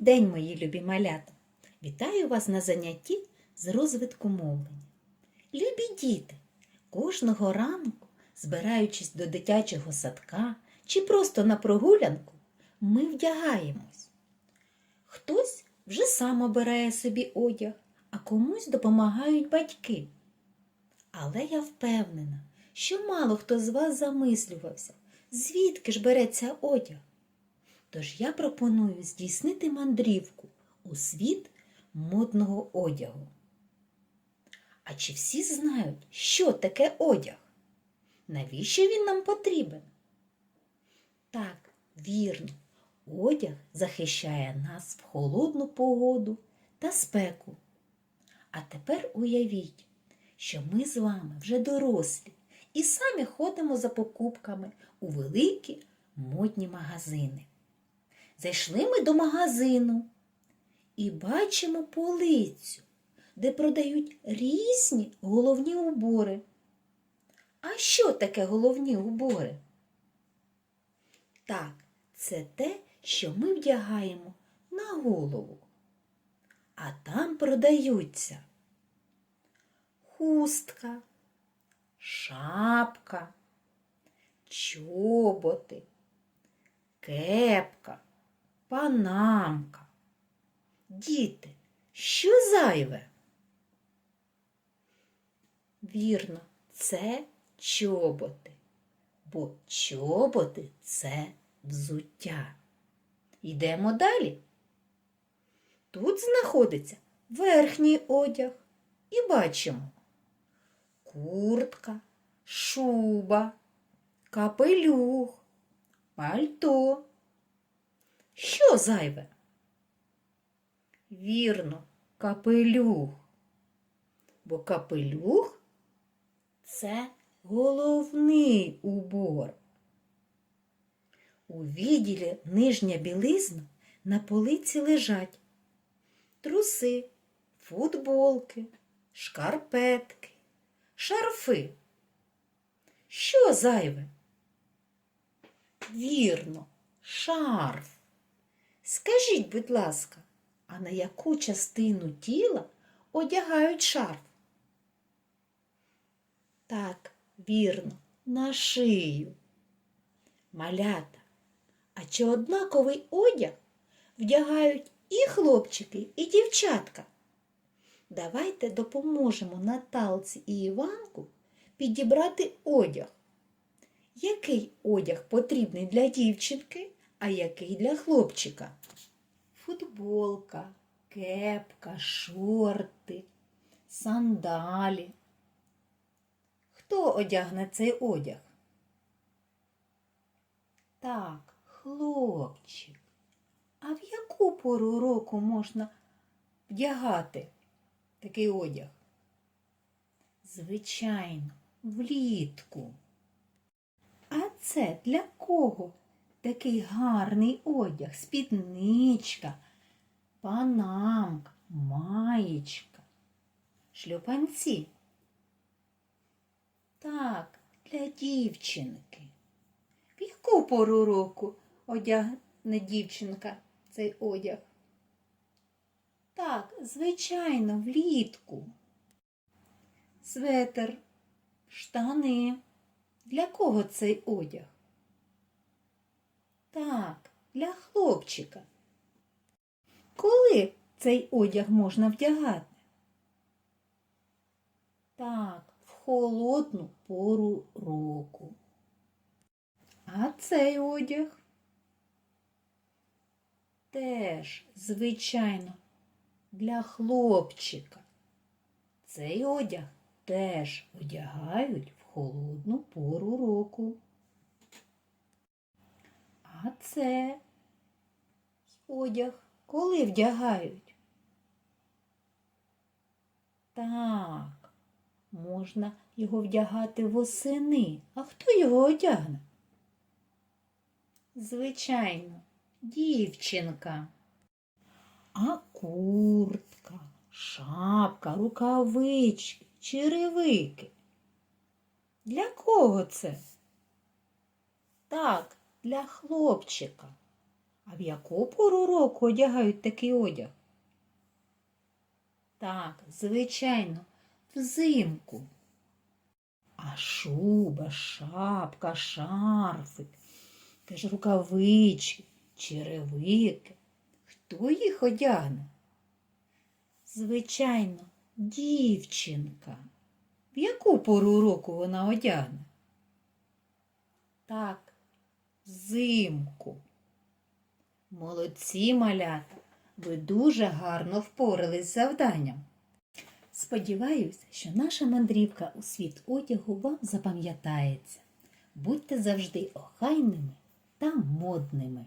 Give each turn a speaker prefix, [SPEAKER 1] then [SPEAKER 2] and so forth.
[SPEAKER 1] день, мої любі малята! Вітаю вас на занятті з розвитку мовлення. Любі діти, кожного ранку, збираючись до дитячого садка чи просто на прогулянку, ми вдягаємось. Хтось вже сам обирає собі одяг, а комусь допомагають батьки. Але я впевнена, що мало хто з вас замислювався, звідки ж береться одяг. Тож я пропоную здійснити мандрівку у світ модного одягу. А чи всі знають, що таке одяг? Навіщо він нам потрібен? Так, вірно, одяг захищає нас в холодну погоду та спеку. А тепер уявіть, що ми з вами вже дорослі і самі ходимо за покупками у великі модні магазини. Зайшли ми до магазину і бачимо полицю, де продають різні головні убори. А що таке головні убори? Так, це те, що ми вдягаємо на голову. А там продаються хустка, шапка, чоботи, кепка, панамка. Діти, що зайве? Вірно, це чоботи, бо чоботи це взуття. Йдемо далі. Тут знаходиться верхній одяг і бачимо куртка, шуба, капелюх, пальто. Що зайве? Вірно, капелюх. Бо капелюх це головний убор. У відділі нижня білизна на полиці лежать труси, футболки, шкарпетки, шарфи. Що зайве? Вірно, шарф. Скажіть, будь ласка, а на яку частину тіла одягають шарф? Так, вірно, на шию. Малята. А чи однаковий одяг вдягають і хлопчики, і дівчатка? Давайте допоможемо Наталці і Іванку підібрати одяг. Який одяг потрібний для дівчинки, а який для хлопчика? Футболка, кепка, шорти, сандалі. Хто одягне цей одяг? Так, хлопчик. А в яку пору року можна вдягати такий одяг? Звичайно, влітку. А це для кого такий гарний одяг? Спідничка, панамка, маєчка, шлюпанці. Так, для дівчинки. В яку пору року одягне дівчинка цей одяг? Так, звичайно, влітку. Светер, штани. Для кого цей одяг? Так, для хлопчика. Коли цей одяг можна вдягати? Так, в холодну пору року. А цей одяг? Теж, звичайно, для хлопчика. Цей одяг теж одягають в холодну пору року. А це одяг коли вдягають? Так, можна його вдягати восени. А хто його одягне? Звичайно, дівчинка. А куртка, шапка, рукавички, черевики. Для кого це? Так, для хлопчика. А в яку пору року одягають такий одяг? Так, звичайно, взимку. А шуба, шапка, шарфик, теж рукавички, черевики. Хто їх одягне? Звичайно, дівчинка. В яку пору року вона одягне? Так, взимку. Молодці малята, ви дуже гарно впорались з завданням. Сподіваюсь, що наша мандрівка у світ одягу вам запам'ятається. Будьте завжди охайними та модними.